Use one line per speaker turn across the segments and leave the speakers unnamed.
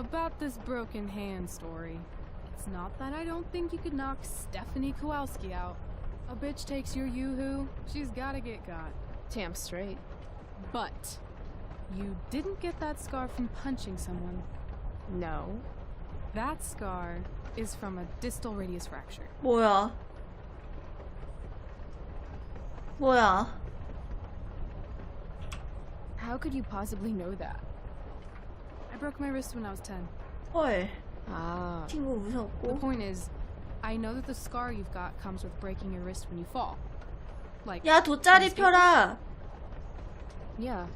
about this broken hand story. It's not that I don't think you could knock Stephanie Kowalski out. A bitch takes your yoo-hoo, she's gotta get got.
Damn straight.
But you didn't get that scar from punching someone.
No.
That scar is from a distal radius fracture.
뭐야? 뭐야?
How could you possibly know that?
I broke my wrist when I was 10.
헐.
Ah.
친구
The
무섭고.
point is, I know that the scar you've got comes with breaking your wrist when you fall. Like,
야 돗자리 펴라.
Yeah.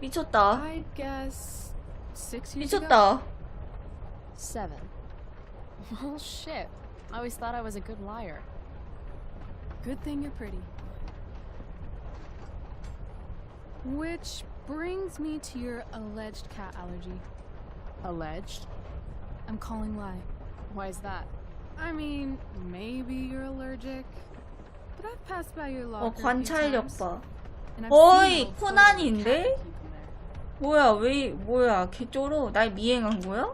미쳤다.
I guess six years ago.
미쳤다.
Seven. Well, shit. I always thought I was a good liar.
Good thing you're pretty. Which brings me to your alleged cat allergy.
Alleged?
I'm calling lie.
Why is that?
I mean, maybe you're allergic, but I've passed by your locker.
어
a few
관찰력
times,
봐.
and I've
어이
seen old photos of
코난인데?
cat from there.
뭐야 왜 뭐야 개쩔어? 날 미행한 거야?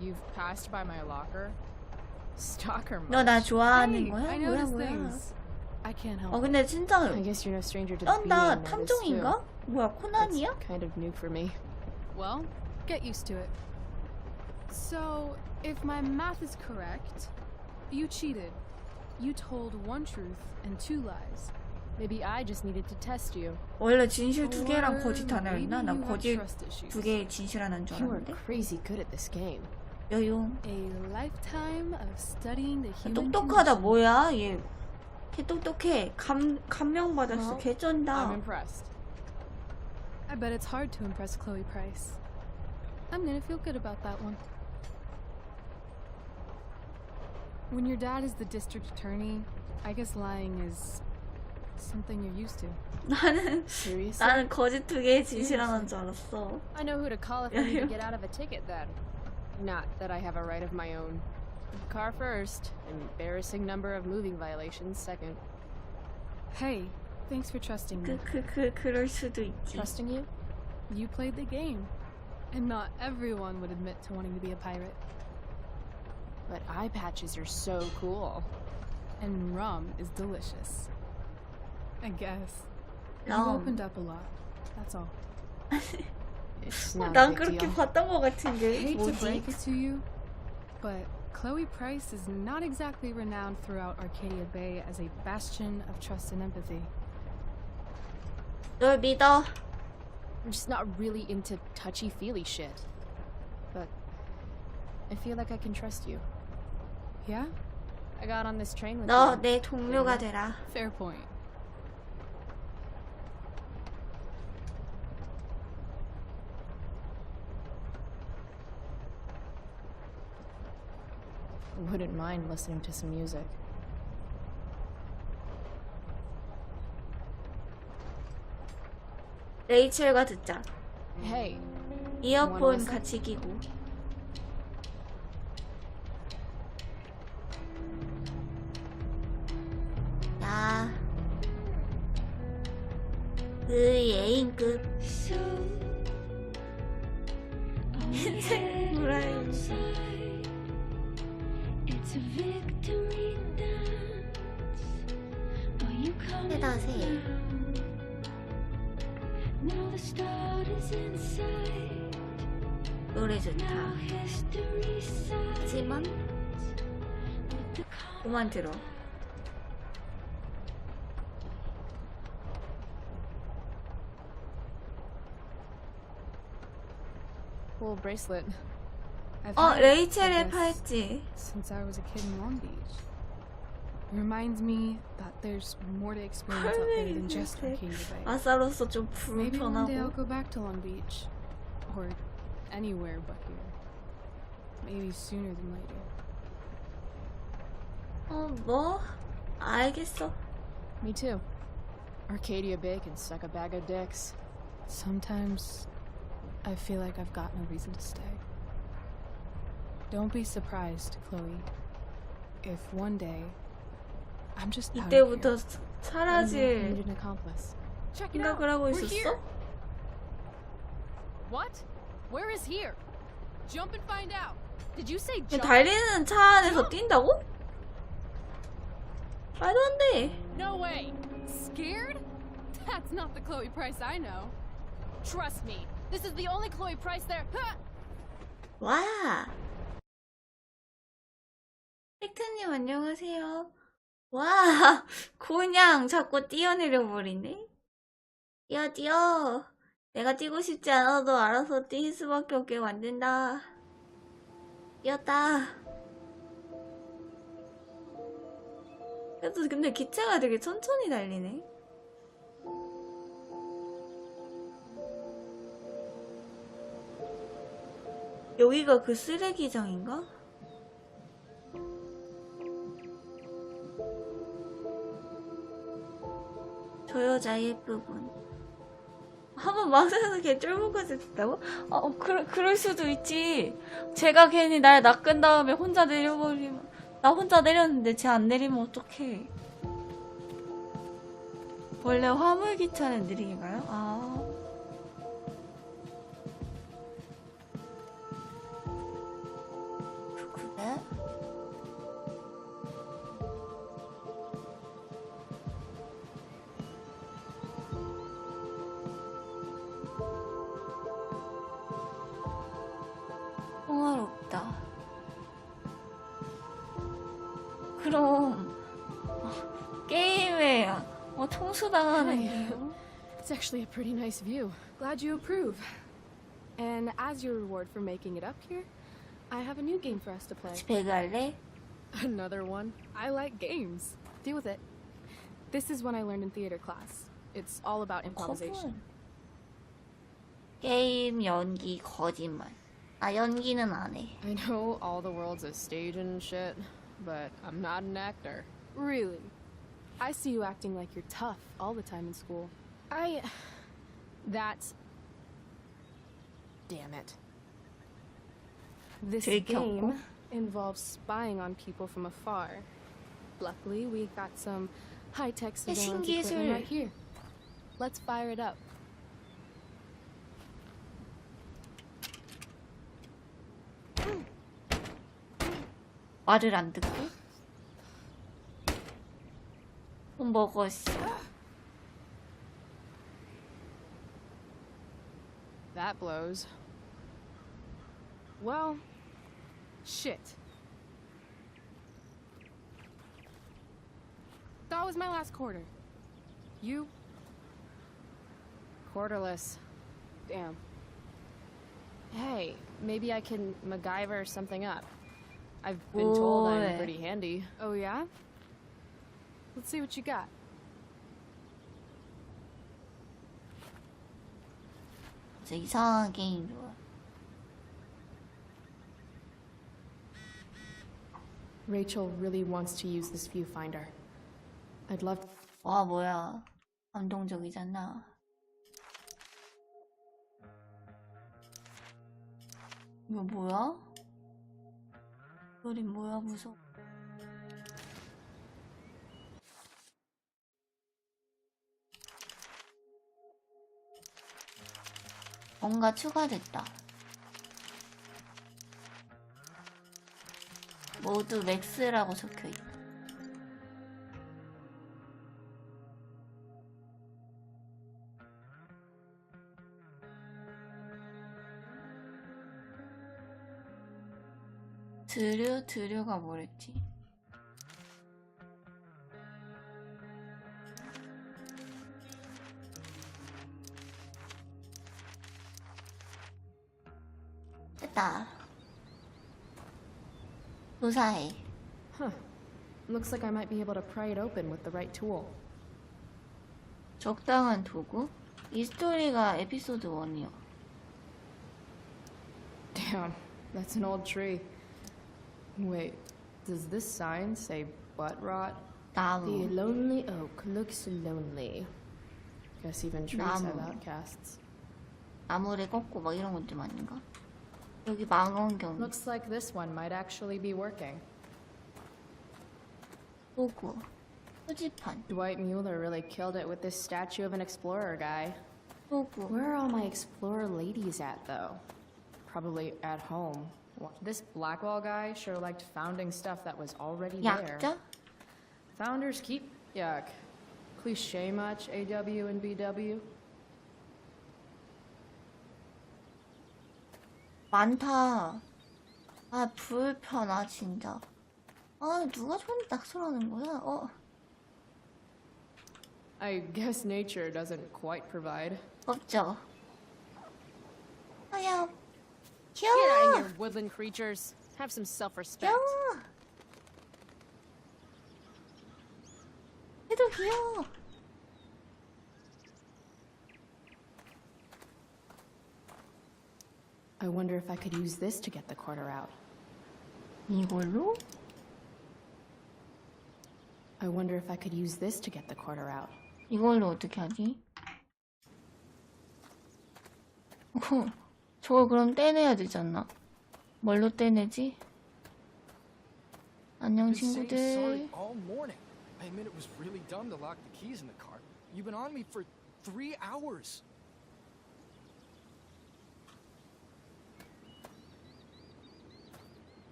You've passed by my locker? Stalker
너 나
much?
좋아하는
Hey,
거야?
I
뭐야
notice
뭐야?
things. I can't help
어
it.
근데 진짜
I guess you're no stranger to the
떤다
being noticed,
탐정인가?
too.
뭐야
That's
코난이야?
kind of new for me.
Well, get used to it. So, if my math is correct, you cheated. You told one truth and two lies.
Maybe I just needed to test you.
원래 진실 두 개랑
Or
거짓 하나였나?
maybe
난
you have
거짓
trust issues.
두 개 진실 하나인 줄
You are
알았는데.
crazy good at this game.
여용.
A lifetime of studying the
야,
human
똑똑하다
condition.
뭐야 얘. 걔 똑똑해. 감 감명 받았어.
어?
개 쩐다.
I'm impressed.
I bet it's hard to impress Chloe Price. I'm gonna feel good about that one. When your dad is the district attorney, I guess lying is something you're used to.
나는
Seriously?
나는 거짓 두 개의 진실 하나인 줄 알았어.
I know who to call if I need to get out of a ticket then. Not that I have a right of my own. Car first, embarrassing number of moving violations second.
Hey, thanks for trusting me.
그 그 그 그럴 수도 있지.
Trusting you?
You played the game. And not everyone would admit to wanting to be a pirate.
But eye patches are so cool.
And rum is delicious. I guess. You've
럼.
opened up a lot. That's all.
It's
어,
not a
난
big
그렇게
deal.
봤던 것 같은데.
hate to
뭐지?
break it to you, but Chloe Price is not exactly renowned throughout Arcadia Bay as a bastion of trust and empathy.
널 믿어.
I'm just not really into touchy-feely shit. But I feel like I can trust you.
Yeah?
I got on this train with
너
you.
내 동료가 되라.
Fair point.
Wouldn't mind listening to some music.
레이첼과 듣자.
Hey,
이어폰 같이 끼고. 끝. 흰색
브라인 헤다세
노래 좋다 하지만 그만 들어
cool bracelet.
I've
어
had it, I
레이첼의
guess,
팔찌.
since I was a kid in Long Beach. It reminds me that there's more to experience out there than just
헐,
Arcadia Bay.
아싸로서 좀
Maybe one day I'll
불편하고.
go back to Long Beach. Or anywhere but here. Maybe sooner than later.
어 뭐? 알겠어.
Me too. Arcadia Bay can suck a bag of dicks.
Sometimes I feel like I've got no reason to stay. Don't be surprised, Chloe, if one day I'm just out of
이때부터
here.
사-
I
사라질
need an accomplice. Check
생각을 하고 있었어?
What? Where is here?
Jump and find out.
Did you say
근데
jump?
달리는 차 안에서 뛴다고? 말도 안 돼.
No way. Scared? That's not the Chloe Price I know.
Trust me. This is the only Chloe Price there.
와. 팩트님 안녕하세요. 와, 그냥 자꾸 뛰어내려 버리네. 뛰어 뛰어. 내가 뛰고 싶지 않아도 알아서 뛸 수밖에 없게 만든다. 뛰었다. 그래도 근데 기차가 되게 천천히 달리네. 여기가 그 쓰레기장인가? 저 여자 예쁘군. 한번 마음에서 걔 쫄보까지 됐다고? 어, 어, 그럴, 그럴 수도 있지. 제가 괜히 날 낚은 다음에 혼자 내려버리면, 나 혼자 내렸는데 쟤 안 내리면 어떡해. 원래 화물기차는 느리게 가요? 아. 평화롭다. 그럼 어, 게임에 어, 통수당하는 게
It's actually a pretty nice view. Glad you approve. And as your reward for making it up here, I have a new game for us to play.
집에 갈래?
Another one. I like games. Deal with it. This is one I learned in theater class. It's all about improvisation.
커분. 게임, 연기, 거짓말. 아 연기는 안 해.
I know all the world's a stage and shit, but I'm not an actor.
Really? I see you acting like you're tough all the time in school. I.
That's. Damn it.
This
들켰고.
game involves spying on people from afar. Luckily, we got some high tech surveillance
신기술.
equipment right here. Let's fire it up.
말을 안 듣고? 돈 먹었어.
That blows.
Well, shit. That was my last quarter. You?
Quarterless.
Damn.
Hey, maybe I can MacGyver something up. I've been told
Boy.
I'm pretty handy.
Oh, yeah? Let's see what you got.
저 이상한 게임 좋아.
Rachel really wants to use this viewfinder. I'd love to.
와 뭐야 감동적이잖아. 이거 뭐야? 그림 뭐야 무서워. 뭔가 추가됐다. 모두 맥스라고 적혀 있다. 드류 드류가 뭐랬지? 됐다. 무사해.
Huh. Looks like I might be able to pry it open with the right tool.
적당한 도구? 이 스토리가 에피소드 1이요.
Damn, that's an old tree. Wait, does this sign say butt rot? The
나무.
lonely oak looks lonely. Guess even trees have
나무.
outcasts.
나무를 꺾고 막 이런 것좀 아닌가? 여기 망원경
Looks like this one might actually be working.
도구. 표지판.
Dwight Mueller really killed it with this statue of an explorer guy.
도구.
Where are all my explorer ladies at, though? probably at home. This Blackwall guy sure liked founding stuff that was already there.
약자?
Founders keep. Yuck. Cliche much, AW and BW?
많다. 아, 불편하, 진짜. 아, 누가 저런 낙서라는 거야? 어,
I guess nature doesn't quite provide.
없죠. 아야,
Get out
귀여워.
of here, woodland creatures. Have some self-respect.
귀여워. 얘도 귀여워.
I wonder if I could use this to get the quarter out.
이걸로?
I wonder if I could use this to get the quarter out.
이걸로 어떻게 하지? 어, 저걸 그럼 떼내야 되지 않나? 뭘로 떼내지? 안녕 친구들.
I admit it was really dumb to lock the keys in the car. You've been on me for three hours.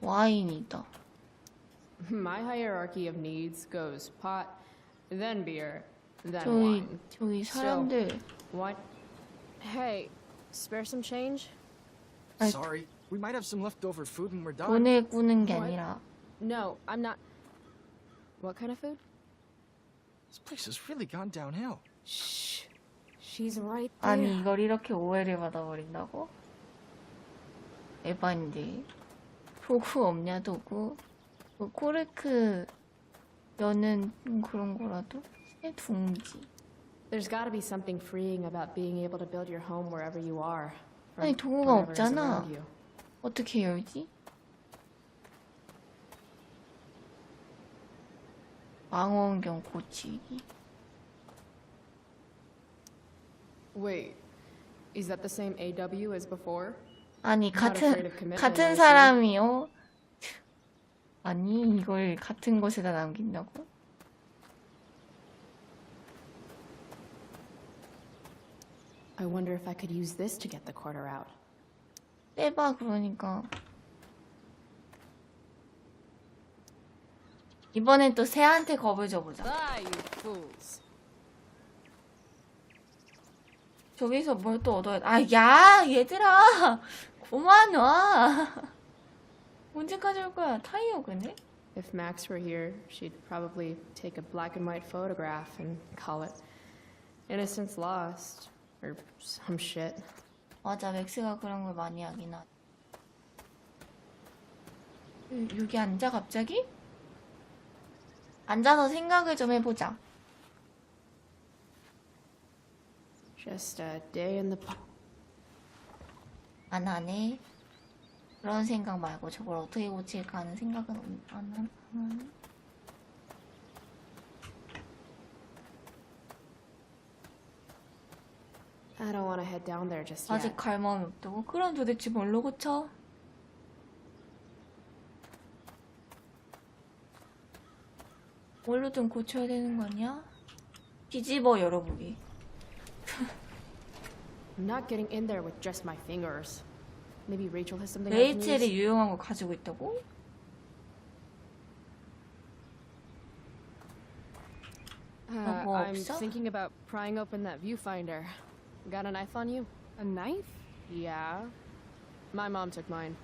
와인이다.
My hierarchy of needs goes pot, then beer, then
저기
wine.
저기 사람들
What? Hey, spare some change?
I-
Sorry. We might have some leftover food when we're done.
보내꾸는 게
What?
아니라
No, I'm not. What kind of food?
This place has really gone downhill.
Shh. She's right there.
아니 이걸 이렇게 오해를 받아버린다고? 에반데 도구 없냐 도구? 그 코르크 여는 그런 거라도 새 둥지
There's got to be something freeing about being able to build your home wherever you are. from
아니, 도구가
whatever is
없잖아.
around you.
어떻게 열지? 망원경 고치기
Wait, is that the same AW as before?
아니
afraid
같은
of commitment,
같은
I see.
사람이요? 아니 이걸 같은 곳에다 남긴다고?
I wonder if I could use this to get the quarter out.
빼봐 그러니까 이번엔 또 새한테 겁을 줘보자
Ah, you fools.
저기서 뭘 또 얻어야 돼? 아, 야, 얘들아! 그만 와! 언제까지 올 거야? 타이어 그네?
If Max were here, she'd probably take a black and white photograph and call it Innocence Lost Or some shit.
맞아, 맥스가 그런 걸 많이 하긴. 여- 여기 앉아, 갑자기? 앉아서 생각을 좀 해보자.
Just a day in the park.
안 하네. 그런 생각 말고 저걸 어떻게 고칠까 하는 생각은 안, 안, 안 하네.
I don't want to head down there just yet.
아직 갈 마음이 없다고? 그럼 도대체 뭘로 고쳐? 뭘로든 고쳐야 되는 거 아니야? 뒤집어 열어보기.
I'm not getting in there with just my fingers. Maybe Rachel has something I can
레이첼이
use.
유용한 거 가지고 있다고?
Uh,
뭐
I'm
없어?
thinking about prying open that viewfinder. Got a knife on you?
A knife?
Yeah. My mom took mine.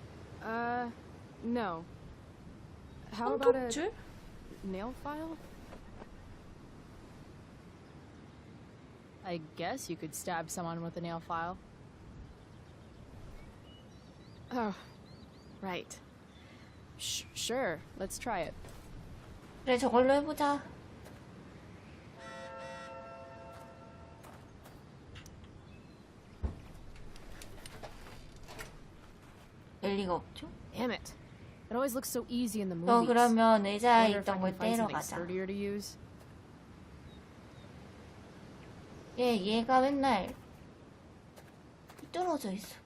Uh, no. How about a
손톱줄?
nail file?
I guess you could stab someone with a nail file. Oh, right. Sh- sure, let's try it.
그래 저걸로 해보자. 열 리가 없죠?
Damn it. It always looks so easy in the
너
movies.
그러면 의자에
Wonder if I
있던 걸
can find
떼러
something
가자.
sturdier to use.
얘, 얘가 맨날 삐뚤어져 있어.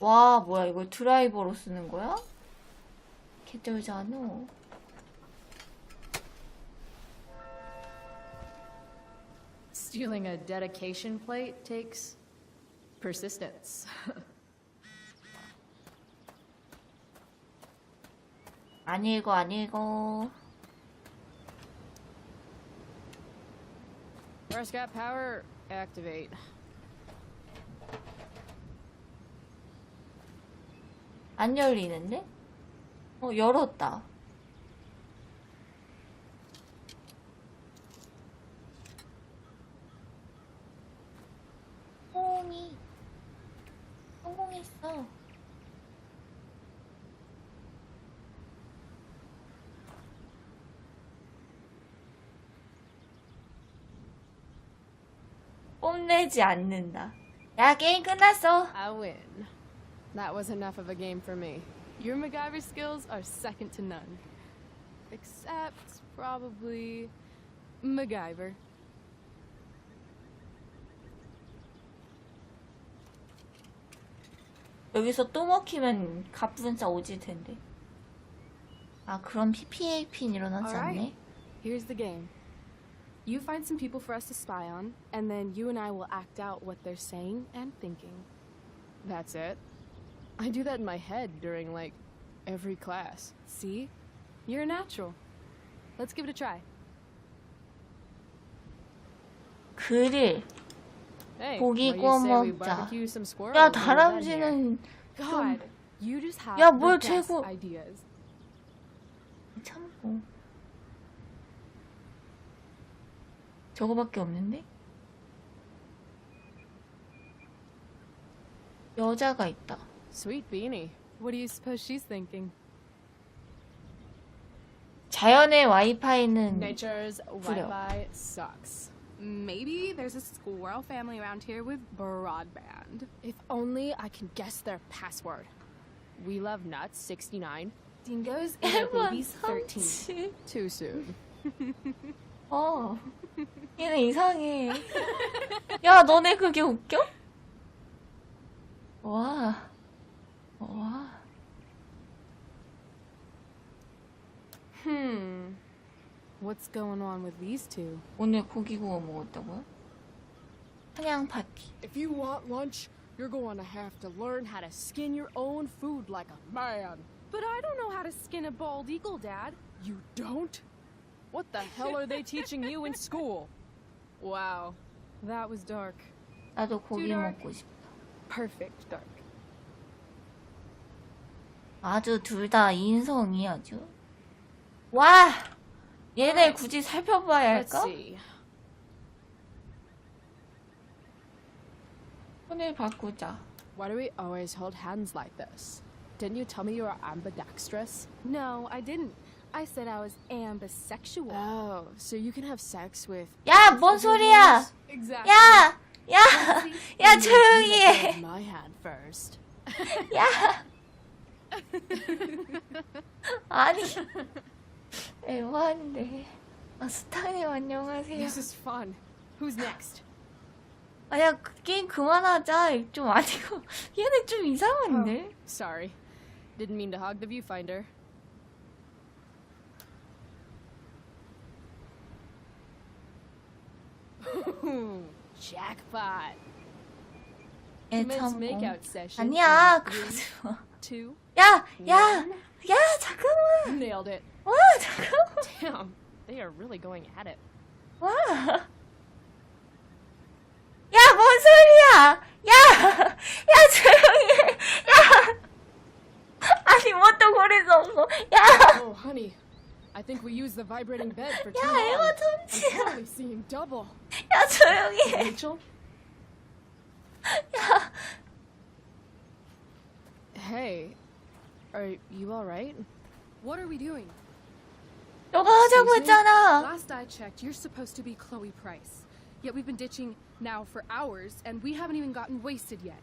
와, 뭐야, 이걸 드라이버로 쓰는 거야? 개쩔잖아.
Stealing a dedication plate takes persistence.
안 읽어, 안 읽어.
Force got power, activate.
안 열리는데? 어, 열었다. 뽐내지 않는다. 야, 게임 끝났어.
I win. That was enough of a game for me.
Your MacGyver skills are second to none. Except, probably, MacGyver.
여기서 또 먹히면 갑분싸 오질 텐데. 아, 그럼 PPAP는 일어나지
Alright.
않네?
Here's the game. You find some people for us to spy on, and then you and I will act out what they're saying and thinking.
That's it. I do that in my head during, like, every class.
See? You're a natural. Let's give it a try.
글을.
Hey,
고기
what do you
구워
say we
먹자.
barbecue some squirrels
야,
when we're done here?
다람쥐는
God, you just have
야,
the
뭘
best
재고-
ideas.
참고. 저거밖에 없는데? 여자가 있다.
Sweet beanie.
What do you suppose she's thinking?
자연의 와이파이는
Nature's
Pluto.
Wi-Fi sucks.
Maybe there's a squirrel family around here with broadband.
If only I can guess their password. We love nuts 69.
Dingoes and their
일본
babies 13.
삼치.
Too soon.
어. 얘네 이상해. 야, 너네 그게 웃겨? 와. 와.
Hmm. What's going on with these two?
오늘 고기 구워 먹었다고요? 사냥 파티.
If you want lunch, you're going to have to learn how to skin your own food like a man.
But I don't know how to skin a bald eagle, Dad.
You don't? What the hell are they teaching you in school? Wow.
That was dark.
나도 고기
Too dark.
먹고 싶다.
Perfect dark.
아주 둘 다 인성이 아주. 와! 얘네 굳이 살펴봐야
Let's
할까?
see.
손을 바꾸자.
Why do we always hold hands like this? Didn't you tell me you were ambidextrous?
No, I didn't. I said I was ambisexual.
Oh, so you can have sex with.
야, 뭔 소리야!
exactly.
야! 야! 야, 조용히 해!
Hold my hand first.
야! 아니. 애화인데. 아, 스타님 안녕하세요.
This is fun. Who's next?
아야, 그 게임 그만하자. 좀 아니고. 얘네 좀 이상한데?
Sorry. Didn't mean to hog the viewfinder.
애참고.
makeout session.
아니야,
in three,
그러지 마.
two,
야! 야!
one.
야, 잠깐만!
Nailed it.
와, 잠깐만!
Damn. They are really going at it.
와! 야, 뭔 소리야! 야! 야, 조용히 해! 야! 아니, 뭣도 고릴 수 없어. 야!
Oh, honey. I think we used the vibrating bed for too
야,
long.
애화
I'm
참치야.
totally seeing double.
야, 조용히 해.
Rachel?
야,
Hey. Are you alright?
What are we doing?
너가 하자고
Excuse me?
했잖아.
Last I checked, you're supposed to be Chloe Price. Yet we've been ditching now for hours, and we haven't even gotten wasted yet.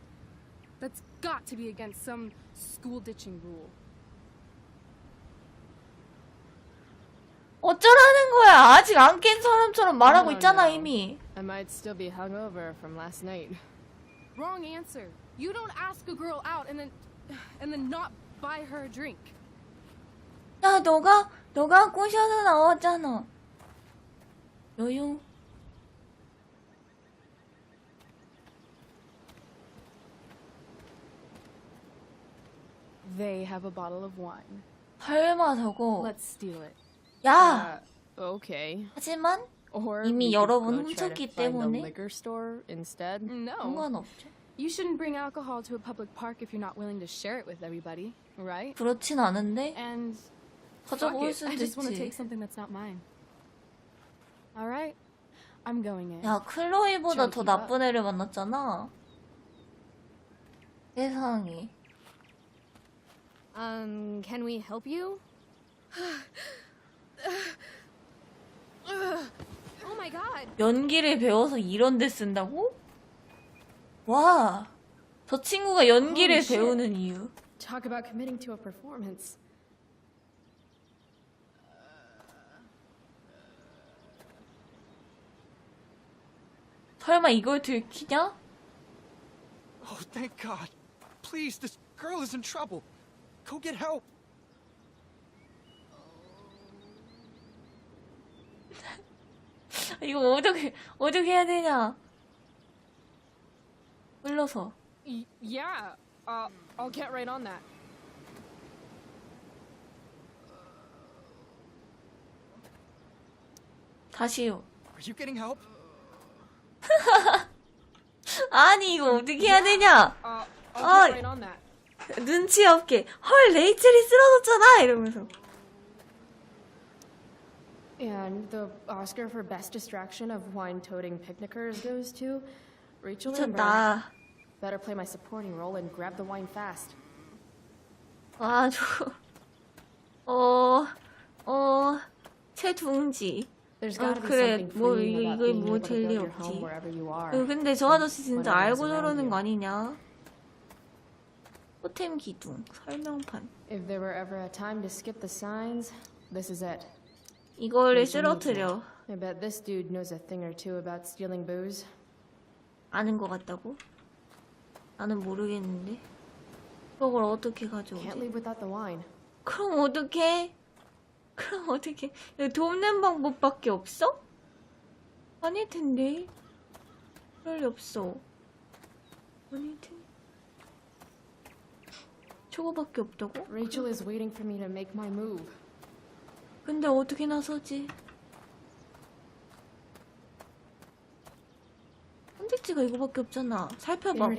That's got to be against some school ditching rule.
어쩌라는 거야? 아직 안 깬 사람처럼 말하고 있잖아,
no.
이미.
I might still be hungover from last night.
Wrong answer. You don't ask a girl out and then and then not buy her a drink.
야, 너가, 너가 꼬셔서 나왔잖아. 여유.
They have a bottle of wine.
설마 저거.
Let's steal it.
야!
Uh, okay.
하지만
Or
이미
we
여러
could
번
go try to
훔쳤기
find the
때문에.
liquor store instead.
No.
상관없죠.
You shouldn't bring alcohol to a public park if you're not willing to share it with everybody, right?
그렇진 않은데
And fuck
가져올
it,
수도
I just want to take
있지.
something that's not mine. All right, I'm going in.
야, 클로이보다 더
저기가-
나쁜 애를 만났잖아. 세상에.
Um, can we help you? oh my god.
연기를 배워서 이런 데 쓴다고? 와. 저 친구가 연기를
Holy shit.
배우는 이유.
Talk about committing to a performance.
설마 이걸 들키냐?
Oh, thank God. Please, this girl is in trouble. Go get help.
이거 어떻게 어떻게 해야 되냐? 불러서.
Y- yeah. Uh, I'll get right on that.
다시요.
Are you getting help?
아니 이거 어떻게 해야 되냐?
Uh, I'll
Oh.
get right on that.
눈치 없게 헐 레이첼이 쓰러졌잖아 이러면서
And the Oscar for Best Distraction of Wine-Toting Picnickers goes to Rachel Lambert.
미쳤다.
Better play my supporting role and grab the wine fast.
와, 저, 어, 어, 최둥지.
There's
어,
gotta be
그래,
something
뭐,
freeing
이거,
about
이거
being
뭐
able to
될 리
build your
없지.
home wherever you are.
어, 근데 저 아저씨 진짜
Whatever
알고
is around
저러는
you.
거 아니냐? 토템 기둥, 설명판.
If there were ever a time to skip the signs, this is it.
이거를 쓰러뜨려.
I bet this dude knows a thing or two about stealing booze.
아는 것 같다고? 나는 모르겠는데. 그걸 어떻게
Can't
가져오지?
leave without the wine.
그럼 어떻게? 그럼 어떻게? 돕는 방법밖에 없어? 아닐 텐데. 그럴 리 없어. 아닐 텐데. 저거밖에 없다고?
Rachel is waiting for me to make my move.
근데 어떻게 나서지? 선택지가 이거밖에 없잖아. 살펴봐봐.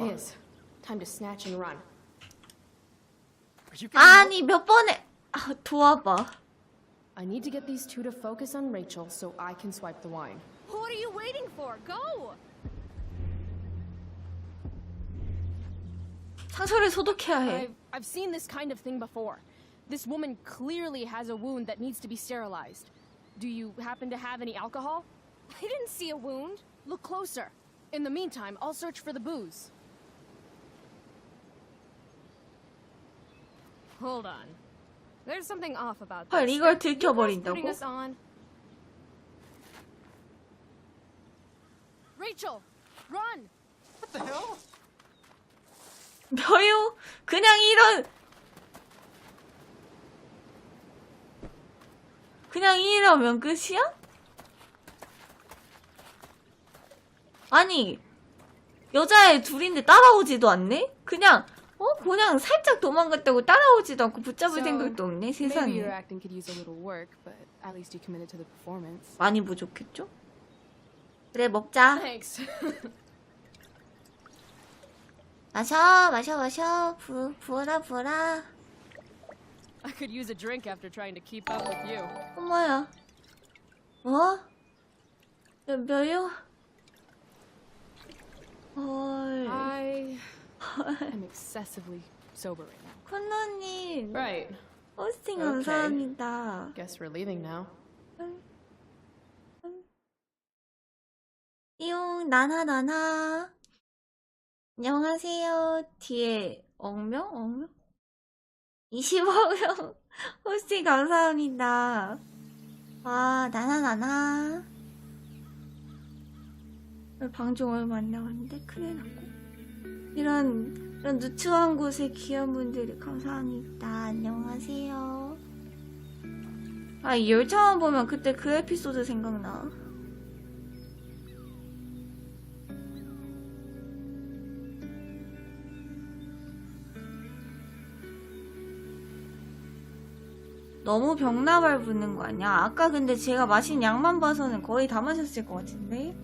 아니 몇 번에 아 도와봐.
I need to get these two to focus on Rachel so I can swipe the wine.
What are you waiting for? Go!
상처를 소독해야 해.
I've, I've seen this kind of thing before. This woman clearly has a wound that needs to be sterilized. Do you happen to have any alcohol?
I didn't see a wound.
Look closer. In the meantime, I'll search for the booze.
Hold on. There's something off about
헐
this.
이걸
Putting
들켜버린다고?
us on.
Rachel, run!
What the hell?
너요? 그냥 이런 그냥 이러면 끝이야? 아니 여자애 둘인데 따라오지도 않네? 그냥 어 그냥 살짝 도망갔다고 따라오지도 않고 붙잡을
So,
생각도 없네 세상에
work.
많이 부족했죠? 그래 먹자. 마셔 마셔 마셔 부, 부어라 부어라
I could use a drink after trying to keep up with you.
엄마야. 뭐? 몇, 몇요? 헐.
I.
I'm excessively sober right now.
콘노님.
Right.
호스팅
오케이.
감사합니다.
Guess we're leaving now.
띠용, 나나, 나나. 안녕하세요. 뒤에, 억명? 억명? 25명. 호스팅 감사합니다. 와, 나나, 나나. 방송 얼마 안 나왔는데 큰일 났고. 이런, 이런 누추한 곳에 귀한 분들이 감사합니다. 안녕하세요. 아, 이 열차만 보면 그때 그 에피소드 생각나. 너무 병나발 붙는 거 아니야? 아까 근데 제가 마신 양만 봐서는 거의 다 마셨을 것 같은데?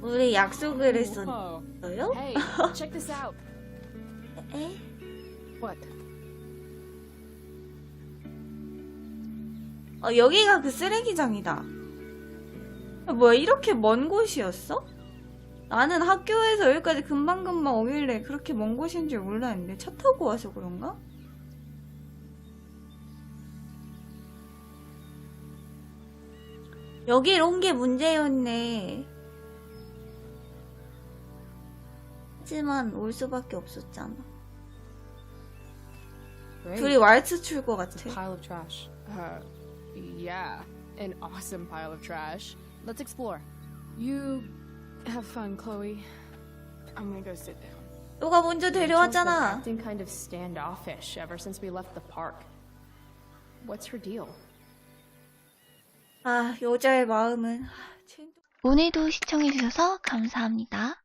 우리 약속을 했었어요?
Whoa. Hey, check this out.
에?
What?
어, 여기가 그 쓰레기장이다. 아, 뭐야, 이렇게 먼 곳이었어? 나는 학교에서 여기까지 금방금방 오길래 그렇게 먼 곳인 줄 몰랐는데 차 타고 와서 그런가? 여길 온 게 문제였네. 하지만 올 수밖에 없었잖아.
Great.
둘이 왈츠 출것 같아.
Pile of trash.
Uh, yeah, an awesome pile of trash. Let's explore.
You have fun, Chloe. I'm gonna go sit down.
너가 먼저 데려왔잖아.
acting kind of standoffish ever since we left the park. What's her deal?
아, 여자의 마음은. 아, 쟤-
오늘도 시청해주셔서 감사합니다.